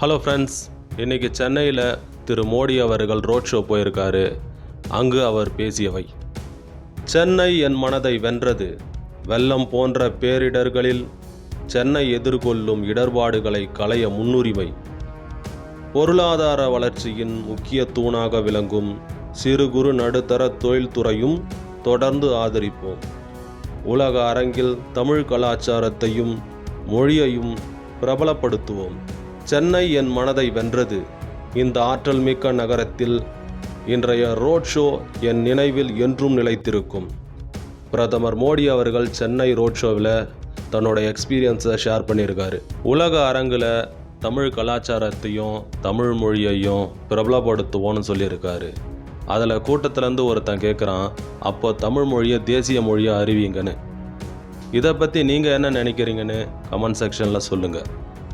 Hello friends இன்றைக்கி சென்னையில் திரு மோடி அவர்கள் ரோட் ஷோ போயிருக்காரு. அங்கு அவர் பேசியவை. சென்னை என் மனதை வென்றது. வெள்ளம் போன்ற பேரிடர்களில் சென்னை எதிர்கொள்ளும் இடர்பாடுகளை களைய முன்னுரிமை. பொருளாதார வளர்ச்சியின் முக்கிய தூணாக விளங்கும் சிறு குறு நடுத்தர தொழில்துறையும் தொடர்ந்து ஆதரிப்போம். உலக அரங்கில் தமிழ் கலாச்சாரத்தையும் மொழியையும் பிரபலப்படுத்துவோம். சென்னை என் மனதை வென்றது. இந்த ஆற்றல் மிக்க நகரத்தில் இன்றைய ரோட் ஷோ என் நினைவில் என்றும் நிலைத்திருக்கும். பிரதமர் மோடி அவர்கள் சென்னை ரோட் ஷோவில் தன்னோட எக்ஸ்பீரியன்ஸை ஷேர் பண்ணியிருக்காரு. உலக அரங்கில் தமிழ் கலாச்சாரத்தையும் தமிழ் மொழியையும் பிரபலப்படுத்துவோன்னு சொல்லியிருக்காரு. அதில் கூட்டத்திலேருந்து ஒருத்தன் கேட்குறான் அப்போ தமிழ் மொழியை தேசிய மொழியாக அறிவிங்கன்னு? இதை பற்றி நீங்கள் என்ன நினைக்கிறீங்கன்னு கமெண்ட் செக்ஷனில் சொல்லுங்கள்